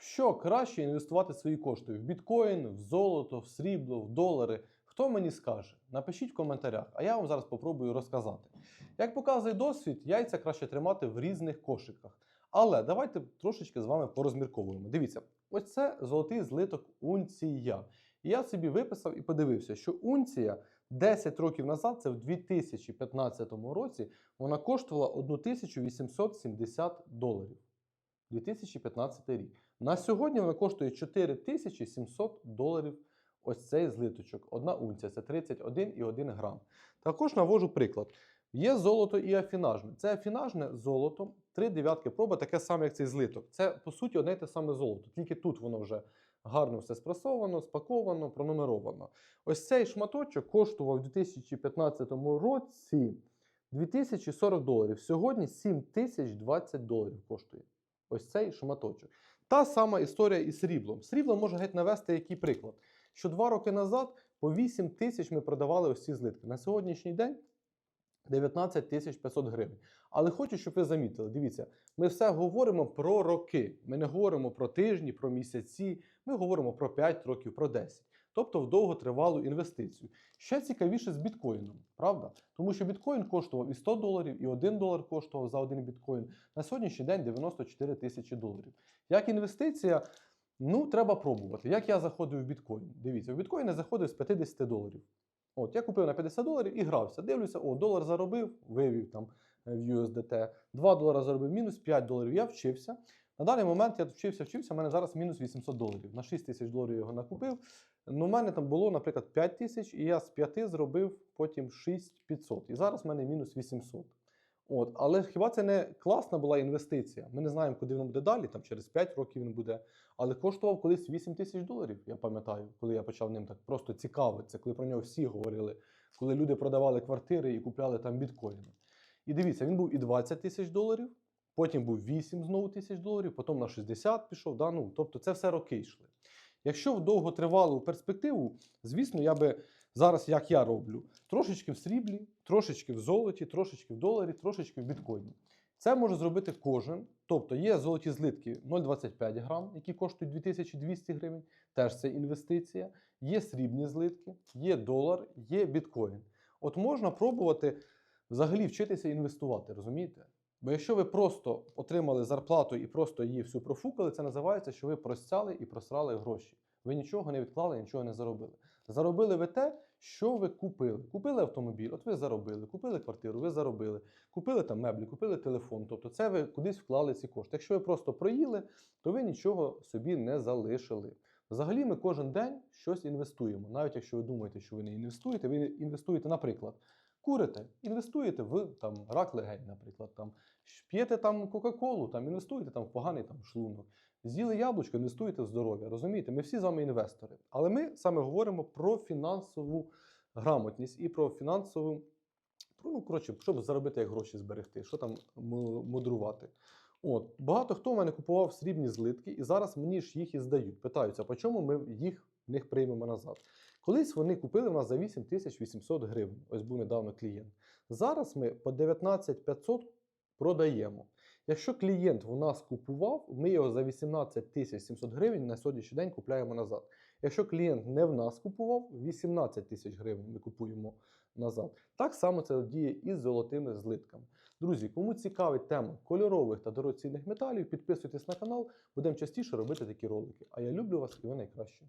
Що краще інвестувати свої кошти? В біткоін, в золото, в срібло, в долари? Хто мені скаже? Напишіть в коментарях, а я вам зараз попробую розказати. Як показує досвід, яйця краще тримати в різних кошиках. Але давайте трошечки з вами порозмірковуємо. Дивіться, ось це золотий злиток унція. І я собі виписав і подивився, що унція 10 років назад, це в 2015 році, вона коштувала 1870 доларів. 2015 рік. На сьогодні вона коштує 4700 доларів. Ось цей злиточок. Одна унція це 31,1 грам. Також навожу приклад. Є золото і афінажне. Це афінажне золото, три дев'ятки проба, таке саме, як цей злиток. Це, по суті, одне й те саме золото. Тільки тут воно вже гарно все спресовано, спаковано, пронумеровано. Ось цей шматочок коштував у 2015 році 2040 доларів. Сьогодні 7020 доларів коштує. Ось цей шматочок. Та сама історія із сріблом. Срібло може геть навести який приклад. Що два роки назад по 8 тисяч ми продавали ось ці злитки. На сьогоднішній день 19 тисяч 500 гривень. Але хочу, щоб ви замітили, дивіться, ми все говоримо про роки. Ми не говоримо про тижні, про місяці, ми говоримо про 5 років, про 10. Тобто в довготривалу інвестицію. Ще цікавіше з біткоїном, правда? Тому що біткоін коштував і 100 доларів, і 1 долар коштував за один біткоін. На сьогоднішній день 94 тисячі доларів. Як інвестиція, ну треба пробувати. Як я заходив в біткоін? Дивіться, в біткоін я заходив з 50 доларів. От, я купив на 50 доларів і грався. Дивлюся, о, долар заробив, вивів там е, в USDT, 2 долара заробив, мінус 5 доларів. Я вчився. На даний момент я вчився, вчився, у мене зараз мінус 800 доларів. На 6 тисяч доларів його накупив. Ну, у мене там було, наприклад, 5 тисяч, і я з 5 зробив потім 6500. І зараз в мене мінус 800. От, але хіба це не класна була інвестиція? Ми не знаємо, куди воно буде далі, там через 5 років він буде. Але коштував колись 8 тисяч доларів, я пам'ятаю, коли я почав ним так просто цікавитися, коли про нього всі говорили, коли люди продавали квартири і купляли там біткоїни. І дивіться, він був і 20 тисяч доларів, потім був 8 знову тисяч доларів, потім на 60 пішов. Да? Ну, тобто це все роки йшли. Якщо в довготривалу перспективу, звісно, я би зараз, як я роблю, трошечки в сріблі, трошечки в золоті, трошечки в доларі, трошечки в біткоїні. Це може зробити кожен. Тобто є золоті злитки 0,25 грам, які коштують 2200 гривень, теж це інвестиція. Є срібні злитки, є долар, є біткоін. От можна пробувати взагалі вчитися інвестувати, розумієте? Бо якщо ви просто отримали зарплату і просто її всю профукали, це називається, що ви простяли і просрали гроші. Ви нічого не відклали, нічого не заробили. Заробили ви те, що ви купили. Купили автомобіль, от ви заробили, купили квартиру, ви заробили, купили там меблі, купили телефон. Тобто це ви кудись вклали ці кошти. Якщо ви просто проїли, то ви нічого собі не залишили. Взагалі, ми кожен день щось інвестуємо. Навіть якщо ви думаєте, що ви не інвестуєте, ви інвестуєте, наприклад, курите, інвестуєте в там рак легень, наприклад, там п'єте там Кока-Колу, там інвестуєте там в поганий там шлунок. З'їли яблучко, інвестуєте в здоров'я. Розумієте, ми всі з вами інвестори. Але ми саме говоримо про фінансову грамотність і про фінансову, ну, коротше, щоб заробити, як гроші зберегти, що там му- мудрувати. От, багато хто в мене купував срібні злитки, і зараз мені ж їх і здають. Питаються, по чому ми їх в них приймемо назад. Колись вони купили в нас за 8800 гривень. Ось був недавно клієнт. Зараз ми по 19500 продаємо. Якщо клієнт у нас купував, ми його за 18 700 гривень на сьогоднішній день купляємо назад. Якщо клієнт не в нас купував, 18 тисяч гривень ми купуємо назад. Так само це діє і з золотими злитками. Друзі, кому цікавить тема кольорових та дорогоцінних металів, підписуйтесь на канал, будемо частіше робити такі ролики. А я люблю вас і ви найкраще.